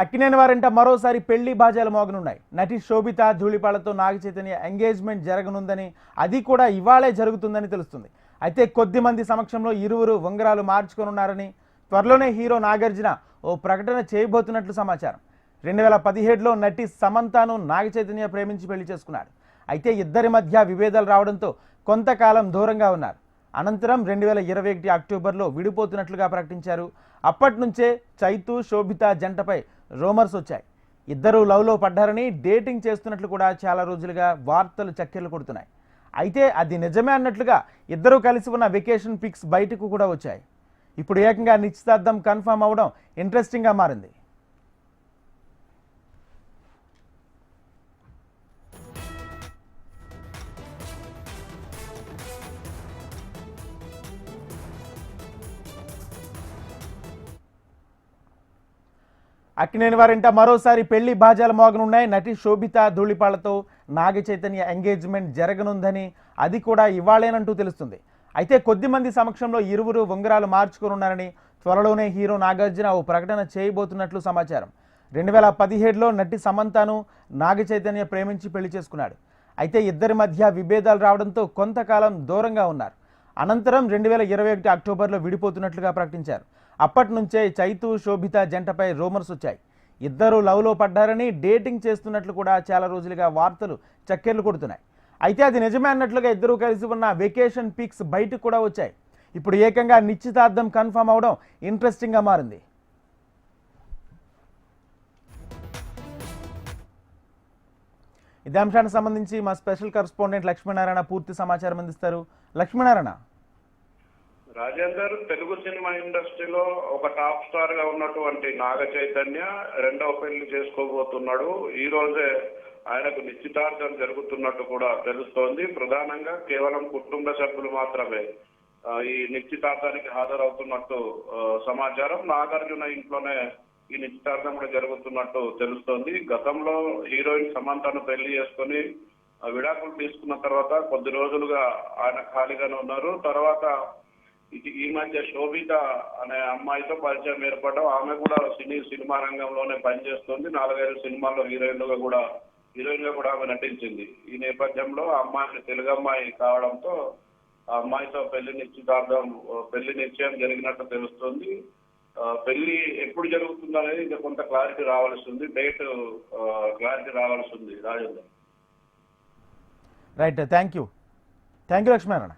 అక్కినేని వారంట మరోసారి పెళ్ళి బాజాలు మోగనున్నాయి. నటి శోభిత ధూళిపాలతో నాగ చైతన్య ఎంగేజ్మెంట్ జరగనుందని అది కూడా ఇవాళే జరుగుతుందని తెలుస్తుంది. అయితే కొద్ది మంది సమక్షంలో ఇరువురు ఉంగరాలు మార్చుకొనున్నారని త్వరలోనే హీరో నాగార్జున ఓ ప్రకటన చేయబోతున్నట్లు సమాచారం. రెండు వేల పదిహేడులో నటి సమంతాను నాగ చైతన్య ప్రేమించి పెళ్ళి చేసుకున్నాడు. అయితే ఇద్దరి మధ్య విభేదాలు రావడంతో కొంతకాలం దూరంగా ఉన్నారు. అనంతరం రెండు వేల ఇరవై ఒకటి అక్టోబర్లో విడిపోతున్నట్లుగా ప్రకటించారు. అప్పటి నుంచే చైతు శోభిత జంటపై రూమర్స్ వచ్చాయి. ఇద్దరు లవ్లో పడ్డారని డేటింగ్ చేస్తున్నట్లు కూడా చాలా రోజులుగా వార్తలు చక్కెర్లు కొడుతున్నాయి. అయితే అది నిజమే అన్నట్లుగా ఇద్దరూ కలిసి ఉన్న వెకేషన్ పిక్స్ బయటకు కూడా వచ్చాయి. ఇప్పుడు ఏకంగా నిశ్చితార్థం కన్ఫర్మ్ అవడం ఇంట్రెస్టింగ్గా మారింది. అక్కినేని వారింట మరోసారి పెళ్ళి బాజాలు మోగనున్నాయి. నటి శోభిత ధూళిపాలతో నాగ చైతన్య ఎంగేజ్మెంట్ జరగనుందని అది కూడా ఇవాళేనంటూ తెలుస్తుంది. అయితే కొద్దిమంది సమక్షంలో ఇరువురు ఉంగరాలు మార్చుకోనున్నారని త్వరలోనే హీరో నాగార్జున ఓ ప్రకటన చేయబోతున్నట్లు సమాచారం. రెండు వేల పదిహేడులో నటి సమంతను నాగ చైతన్య ప్రేమించి పెళ్ళి చేసుకున్నాడు. అయితే ఇద్దరి మధ్య విభేదాలు రావడంతో కొంతకాలం దూరంగా ఉన్నారు. అనంతరం రెండు వేల ఇరవై ఒకటి అక్టోబర్లో విడిపోతున్నట్లుగా ప్రకటించారు. అప్పటి నుంచే చైతు శోభిత జంటపై రూమర్స్ వచ్చాయి. ఇద్దరు లవ్లో పడ్డారని డేటింగ్ చేస్తున్నట్లు కూడా చాలా రోజులుగా వార్తలు చక్కెర్లు కొడుతున్నాయి. అయితే అది నిజమే అన్నట్లుగా ఇద్దరు కలిసి ఉన్న వెకేషన్ పిక్స్ బయటకు కూడా వచ్చాయి. ఇప్పుడు ఏకంగా నిశ్చితార్థం కన్ఫర్మ్ అవడం ఇంట్రెస్టింగ్గా మారింది. ఇదే అంశానికి సంబంధించి మా స్పెషల్ కరస్పాండెంట్ లక్ష్మీనారాయణ పూర్తి సమాచారం అందిస్తారు. లక్ష్మీనారాయణ. రాజేందర్ తెలుగు సినిమా ఇండస్ట్రీలో ఒక టాప్ స్టార్గా ఉన్నటువంటి నాగ చైతన్య రెండవ పెళ్ళి చేసుకోబోతున్నాడు. ఈ రోజే ఆయనకు నిశ్చితార్థం జరుగుతున్నట్టు కూడా తెలుస్తోంది. ప్రధానంగా కేవలం కుటుంబ సభ్యులు మాత్రమే ఈ నిశ్చితార్థానికి హాజరవుతున్నట్టు సమాచారం. నాగార్జున ఇంట్లోనే ఈ నిశ్చితార్థం కూడా జరుగుతున్నట్టు తెలుస్తోంది. గతంలో హీరోయిన్ సమంతను పెళ్ళి చేసుకుని విడాకులు తీసుకున్న తర్వాత కొద్ది రోజులుగా ఆయన ఖాళీగానే ఉన్నారు. తర్వాత ఈ మధ్య శోభిత అనే అమ్మాయితో పరిచయం ఏర్పడడం. ఆమె కూడా సినీ సినిమా రంగంలోనే పనిచేస్తుంది. నాలుగైదు సినిమాల్లో హీరోయిన్గా కూడా హీరోయిన్గా కూడా ఆమె నటించింది. ఈ నేపథ్యంలో ఆ అమ్మాయి తెలుగు అమ్మాయి కావడంతో ఆ అమ్మాయితో పెళ్ళి నిశ్చితార్థం పెళ్ళి నిశ్చయం జరిగినట్టు తెలుస్తుంది. పెళ్ళి ఎప్పుడు జరుగుతుంది అనేది ఇంకా కొంత క్లారిటీ రావాల్సి ఉంది డేట్ క్లారిటీ రావాల్సి ఉంది Rajendra. Right. Thank you thank you Lakshminarayana.